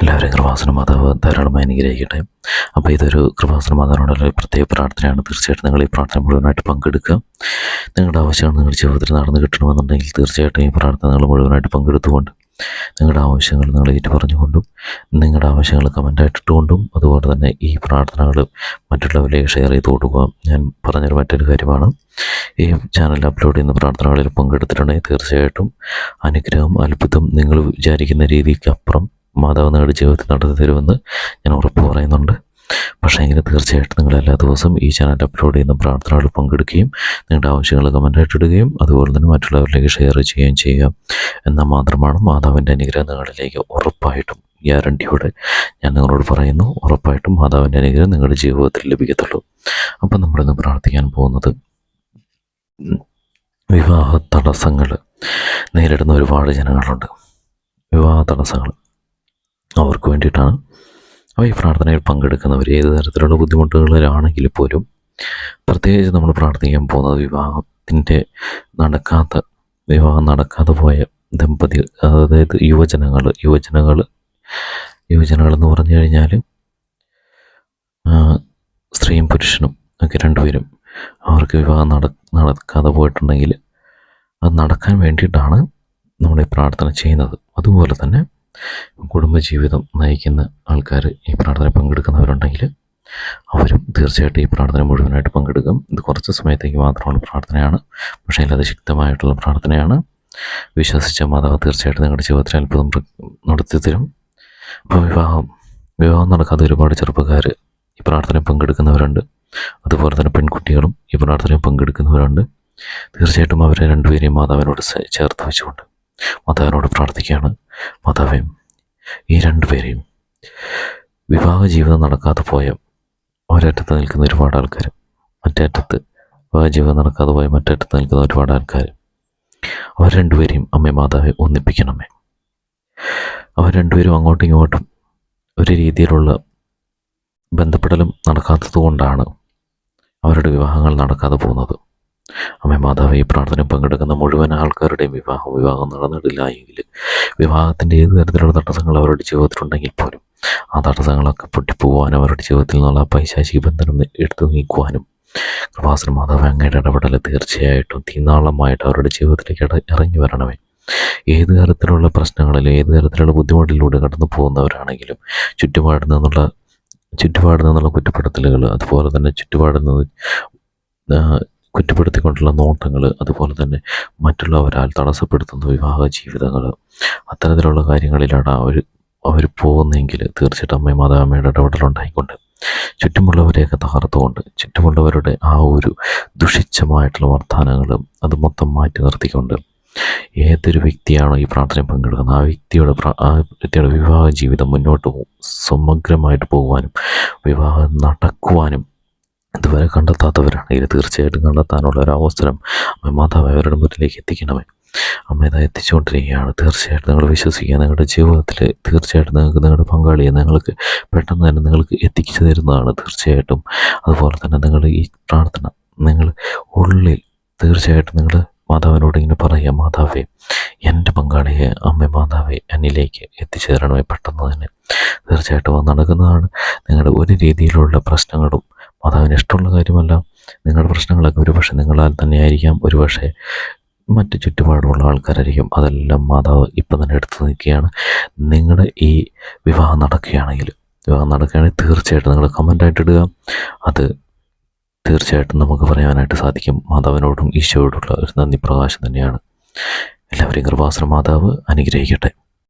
എല്ലാവരെയും കൃപാസന മാതാവ് ധാരാളമായി അനുഗ്രഹിക്കട്ടെ. അപ്പോൾ ഇതൊരു കൃപാസന മാതാവിനോടുള്ള പ്രത്യേക പ്രാർത്ഥനയാണ്. തീർച്ചയായിട്ടും നിങ്ങൾ ഈ പ്രാർത്ഥന മുഴുവനായിട്ട് പങ്കെടുക്കുക. നിങ്ങളുടെ ആവശ്യങ്ങൾ നിങ്ങളുടെ ജീവിതത്തിൽ നടന്നു കിട്ടണമെന്നുണ്ടെങ്കിൽ തീർച്ചയായിട്ടും ഈ പ്രാർത്ഥന നിങ്ങൾ മുഴുവനായിട്ട് പങ്കെടുത്തുകൊണ്ട് നിങ്ങളുടെ ആവശ്യങ്ങൾ നിങ്ങൾ ഏറ്റു പറഞ്ഞുകൊണ്ടും നിങ്ങളുടെ ആവശ്യങ്ങൾ കമന്റായിട്ട് ഇട്ടുകൊണ്ടും അതുപോലെ തന്നെ ഈ പ്രാർത്ഥനകൾ മറ്റുള്ളവരിലേക്ക് ഷെയർ ചെയ്ത് കൊടുക്കുക. ഞാൻ പറഞ്ഞൊരു മറ്റൊരു കാര്യമാണ്. ഈ ചാനൽ അപ്ലോഡ് ചെയ്യുന്ന പ്രാർത്ഥനകളിൽ പങ്കെടുത്തിട്ടുണ്ടെങ്കിൽ തീർച്ചയായിട്ടും അനുഗ്രഹം അത്ഭുതം നിങ്ങൾ വിചാരിക്കുന്ന രീതിക്ക് അപ്പുറം മാതാവ് നിങ്ങളുടെ ജീവിതത്തിൽ നടത്തി തരുമെന്ന് ഞാൻ ഉറപ്പ് പറയുന്നുണ്ട്. പക്ഷേ എങ്കിൽ തീർച്ചയായിട്ടും നിങ്ങൾ എല്ലാ ദിവസവും ഈ ചാനൽ അപ്ലോഡ് ചെയ്യുന്ന പ്രാർത്ഥനകൾ പങ്കെടുക്കുകയും നിങ്ങളുടെ ആവശ്യങ്ങൾ കമന്റായിട്ട് ഇടുകയും അതുപോലെ തന്നെ മറ്റുള്ളവരിലേക്ക് ഷെയർ ചെയ്യുകയും ചെയ്യുക എന്നാൽ മാത്രമാണ് മാതാവിന്റെ അനുഗ്രഹം നിങ്ങളിലേക്ക് ഉറപ്പായിട്ടും ഗ്യാരണ്ടിയോടെ ഞാൻ നിങ്ങളോട് പറയുന്നു. ഉറപ്പായിട്ടും മാതാവിന്റെ അനുഗ്രഹം നിങ്ങളുടെ ജീവിതത്തിൽ ലഭിക്കത്തുള്ളൂ. അപ്പം നമ്മളിന്ന് പ്രാർത്ഥിക്കാൻ പോകുന്നത് വിവാഹ തടസ്സങ്ങൾ നേരിടുന്ന ഒരുപാട് ജനങ്ങളുണ്ട്. വിവാഹ തടസ്സങ്ങൾ. അവർക്ക് വേണ്ടിയിട്ടാണ്. അപ്പോൾ ഈ പ്രാർത്ഥനയിൽ പങ്കെടുക്കുന്നവർ ഏത് തരത്തിലുള്ള ബുദ്ധിമുട്ടുകളിലാണെങ്കിൽ പോലും പ്രത്യേകിച്ച് നമ്മൾ പ്രാർത്ഥിക്കാൻ പോകുന്നത് വിവാഹത്തിന്റെ നടക്കാത്ത വിവാഹം നടക്കാതെ പോയ ദമ്പതി അതായത് യുവജനങ്ങൾ യുവജനങ്ങൾ യുവജനങ്ങൾ എന്ന് പറഞ്ഞു കഴിഞ്ഞാൽ സ്ത്രീയും പുരുഷനും ഒക്കെ രണ്ടുപേരും അവർക്ക് വിവാഹം നട നടക്കാതെ പോയിട്ടുണ്ടെങ്കിൽ അത് നടക്കാൻ വേണ്ടിയിട്ടാണ് നമ്മൾ ഈ പ്രാർത്ഥന ചെയ്യുന്നത്. അതുപോലെ തന്നെ കുടുംബജീവിതം നയിക്കുന്ന ആൾക്കാർ ഈ പ്രാർത്ഥന പങ്കെടുക്കുന്നവരുണ്ടെങ്കിൽ അവരും തീർച്ചയായിട്ടും ഈ പ്രാർത്ഥന മുഴുവനായിട്ട് പങ്കെടുക്കും. ഇത് കുറച്ച് സമയത്തേക്ക് മാത്രമുള്ള പ്രാർത്ഥനയാണ്. പക്ഷേ അത് ശക്തമായിട്ടുള്ള പ്രാർത്ഥനയാണ്. വിശ്വസിച്ച മാതാവ് തീർച്ചയായിട്ടും നിങ്ങളുടെ ജീവിതത്തിൽ അത്ഭുതം പ്ര- നടത്തി തരും. അപ്പോൾ വിവാഹം വിവാഹം നടക്കാതെ ഒരുപാട് ചെറുപ്പക്കാർ ഈ പ്രാർത്ഥന പങ്കെടുക്കുന്നവരുണ്ട്. അതുപോലെ തന്നെ പെൺകുട്ടികളും ഈ പ്രാർത്ഥന പങ്കെടുക്കുന്നവരുണ്ട്. തീർച്ചയായിട്ടും അവരെ രണ്ടുപേരെയും മാതാവിനോട് ചേർത്ത് വെച്ചുകൊണ്ട് മാതാവിനോട് പ്രാർത്ഥിക്കുകയാണ്. മാതാവേ ഈ രണ്ടുപേരെയും വിവാഹ ജീവിതം നടക്കാതെ പോയ ഒരറ്റത്ത് നിൽക്കുന്ന ഒരുപാട് ആൾക്കാർ മറ്റേ അറ്റത്ത് വിവാഹ ജീവിതം നടക്കാതെ പോയ മറ്റേ അറ്റത്ത് നിൽക്കുന്ന ഒരുപാട് ആൾക്കാർ അവർ രണ്ടുപേരെയും അമ്മ മാതാവെ ഒന്നിപ്പിക്കണമേ. അവർ രണ്ടുപേരും അങ്ങോട്ടും ഇങ്ങോട്ടും ഒരു രീതിയിലുള്ള ബന്ധപ്പെടലും നടക്കാത്തത് കൊണ്ടാണ് അവരുടെ വിവാഹങ്ങൾ നടക്കാതെ പോകുന്നത്. അമ്മ മാതാവ് ഈ പ്രാർത്ഥന പങ്കെടുക്കുന്ന മുഴുവൻ ആൾക്കാരുടെയും വിവാഹം വിവാഹം നടന്നിട്ടില്ല എങ്കിൽ വിവാഹത്തിന്റെ ഏത് തരത്തിലുള്ള തടസ്സങ്ങൾ അവരുടെ ജീവിതത്തിലുണ്ടെങ്കിൽ പോലും ആ തടസ്സങ്ങളൊക്കെ പൊട്ടിപ്പോവാനും അവരുടെ ജീവിതത്തിൽ നിന്നുള്ള പൈശാശിക ബന്ധനം എടുത്തു നീക്കുവാനും കൃപാസന മാതാവ് അങ്ങയുടെ ഇടപെടൽ തീർച്ചയായിട്ടും തീനാളമായിട്ട് അവരുടെ ജീവിതത്തിലേക്ക് ഇറങ്ങി വരണമേ. ഏത് തരത്തിലുള്ള പ്രശ്നങ്ങളിലും ഏത് തരത്തിലുള്ള ബുദ്ധിമുട്ടിലൂടെ കടന്നു പോകുന്നവരാണെങ്കിലും ചുറ്റുപാടിൽ നിന്നുള്ള ചുറ്റുപാടിൽ നിന്നുള്ള കുറ്റപ്പെടുത്തലുകൾ അതുപോലെ തന്നെ ചുറ്റുപാടിൽ നിന്ന് കുറ്റപ്പെടുത്തിക്കൊണ്ടുള്ള നോട്ടങ്ങൾ അതുപോലെ തന്നെ മറ്റുള്ളവരാൽ തടസ്സപ്പെടുത്തുന്ന വിവാഹ ജീവിതങ്ങൾ അത്തരത്തിലുള്ള കാര്യങ്ങളിലാണ് അവർ അവർ പോകുന്നതെങ്കിൽ തീർച്ചയായിട്ടും അമ്മയും മാതാവമ്മയുടെ ഇടപെടലുണ്ടായിക്കൊണ്ട് ചുറ്റുമുള്ളവരെയൊക്കെ തകർത്തുകൊണ്ട് ചുറ്റുമുള്ളവരുടെ ആ ഒരു ദുഷിച്ചമായിട്ടുള്ള വർത്തമാനങ്ങളും അത് മൊത്തം മാറ്റി നിർത്തിക്കൊണ്ട് ഏതൊരു വ്യക്തിയാണോ ഈ പ്രാർത്ഥനയിൽ പങ്കെടുക്കുന്നത് ആ വ്യക്തിയുടെ ആ വ്യക്തിയുടെ വിവാഹ ജീവിതം മുന്നോട്ട് സമഗ്രമായിട്ട് പോകുവാനും വിവാഹം നടക്കുവാനും ഇതുവരെ കണ്ടെത്താത്തവരാണെങ്കിൽ തീർച്ചയായിട്ടും കണ്ടെത്താനുള്ള ഒരു അവസരം അമ്മ മാതാവ് അവരുടെ മുന്നിലേക്ക് എത്തിക്കണമേ. അമ്മ ഇതാ എത്തിച്ചുകൊണ്ടിരിക്കുകയാണ്. തീർച്ചയായിട്ടും നിങ്ങൾ വിശ്വസിക്കുക. നിങ്ങളുടെ ജീവിതത്തിൽ തീർച്ചയായിട്ടും നിങ്ങൾക്ക് നിങ്ങളുടെ പങ്കാളിയെ നിങ്ങൾക്ക് പെട്ടെന്ന് തന്നെ നിങ്ങൾക്ക് എത്തിച്ചു തരുന്നതാണ് തീർച്ചയായിട്ടും. അതുപോലെ തന്നെ നിങ്ങൾ ഈ പ്രാർത്ഥന നിങ്ങൾ ഉള്ളിൽ തീർച്ചയായിട്ടും നിങ്ങൾ മാതാവിനോട് ഇങ്ങനെ പറയുക മാതാവേ എന്റെ പങ്കാളിയെ അമ്മ മാതാവേ എന്നിലേക്ക് എത്തിച്ചു തരണമേ. പെട്ടെന്ന് തന്നെ തീർച്ചയായിട്ടും അത് നടക്കുന്നതാണ് നിങ്ങളുടെ ഒരു രീതിയിലുള്ള പ്രശ്നങ്ങളും മാതാവിന് ഇഷ്ടമുള്ള കാര്യമല്ല. നിങ്ങളുടെ പ്രശ്നങ്ങളൊക്കെ ഒരുപക്ഷെ നിങ്ങളാൽ തന്നെയായിരിക്കാം ഒരുപക്ഷെ മറ്റ് ചുറ്റുപാടുമുള്ള ആൾക്കാരായിരിക്കും. അതെല്ലാം മാതാവ് ഇപ്പം തന്നെ എടുത്തു നിൽക്കുകയാണ്. നിങ്ങളുടെ ഈ വിവാഹം നടക്കുകയാണെങ്കിൽ വിവാഹം നടക്കുകയാണെങ്കിൽ തീർച്ചയായിട്ടും നിങ്ങൾ കമന്റായിട്ട് ഇടുക. അത് തീർച്ചയായിട്ടും നമുക്ക് പറയാനായിട്ട് സാധിക്കും. മാതാവിനോടും ഈശോയോടുള്ള ഒരു നന്ദി പ്രകാശം തന്നെയാണ്. എല്ലാവരെയും കൃപാസന മാതാവ് അനുഗ്രഹിക്കട്ടെ.